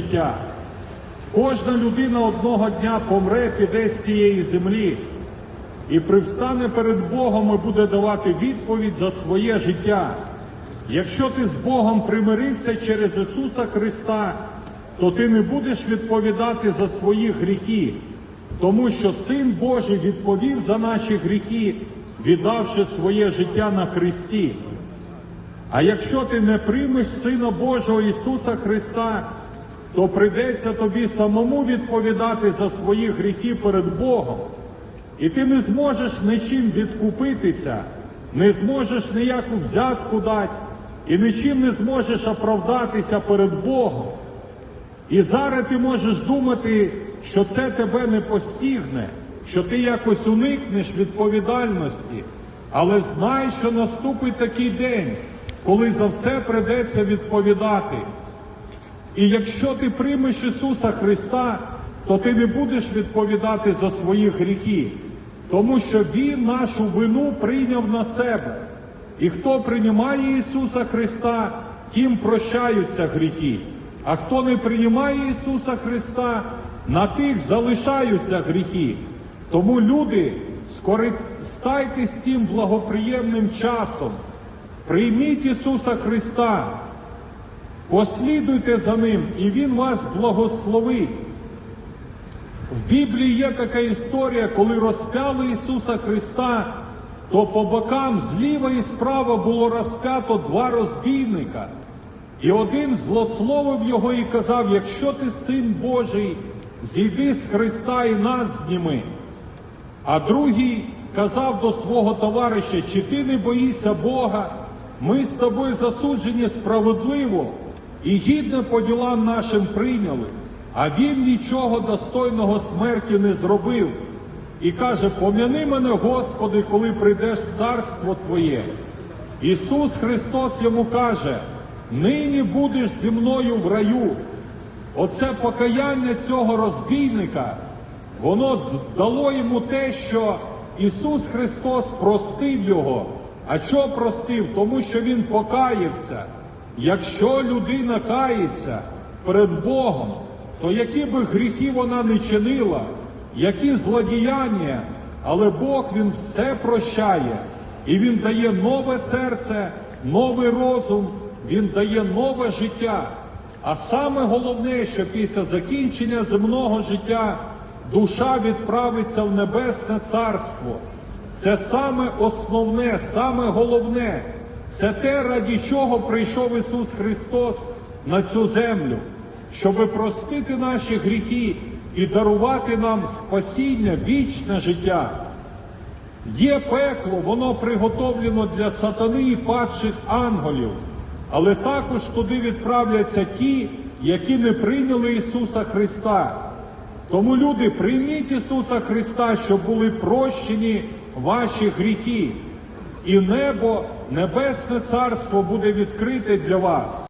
життя. Кожна людина одного дня помре, піде з цієї землі і привстане перед Богом і буде давати відповідь за своє життя. Якщо ти з Богом примирився через Ісуса Христа, то ти не будеш відповідати за свої гріхи, тому що Син Божий відповів за наші гріхи, віддавши своє життя на Христі. А якщо ти не приймеш Сина Божого Ісуса Христа, то прийдеться тобі самому відповідати за свої гріхи перед Богом. І ти не зможеш нічим відкупитися, не зможеш ніяку взятку дати, і нічим не зможеш оправдатися перед Богом. І зараз ти можеш думати, що це тебе не постігне, що ти якось уникнеш відповідальності. Але знай, що наступить такий день, коли за все придеться відповідати. І якщо ти приймеш Ісуса Христа, то ти не будеш відповідати за свої гріхи, тому що Він нашу вину прийняв на себе. І хто приймає Ісуса Христа, тим прощаються гріхи. А хто не приймає Ісуса Христа, на тих залишаються гріхи. Тому люди, скористайтесь цим благоприємним часом. Прийміть Ісуса Христа, послідуйте за Ним, і Він вас благословить. В Біблії є така історія, коли розпяли Ісуса Христа, то по бокам зліва і справа було розп'ято два розбійника. І один злословив його і казав: якщо ти син Божий, зійди з Христа і нас зніми. А другий казав до свого товариша, чи ти не боїшся Бога, ми з тобою засуджені справедливо і гідно по ділам нашим прийняли, а він нічого достойного смерті не зробив. І каже, пом'яни мене, Господи, коли прийдеш царство Твоє. Ісус Христос йому каже, нині будеш зі мною в раю. Оце покаяння цього розбійника, воно дало йому те, що Ісус Христос простив його. А чого простив? Тому що Він покаявся. Якщо людина кається перед Богом, то які би гріхи вона не чинила, які злодіяння, але Бог Він все прощає. І Він дає нове серце, новий розум, Він дає нове життя. А саме головне, що після закінчення земного життя душа відправиться в Небесне Царство. Це саме основне, саме головне. Це те, раді чого прийшов Ісус Христос на цю землю, щоби простити наші гріхи і дарувати нам спасіння, вічне життя. Є пекло, воно приготовлено для сатани і падших ангелів, але також туди відправляться ті, які не прийняли Ісуса Христа. Тому люди, прийміть Ісуса Христа, щоб були прощені ваші гріхи, і небо, небесне царство буде відкрите для вас.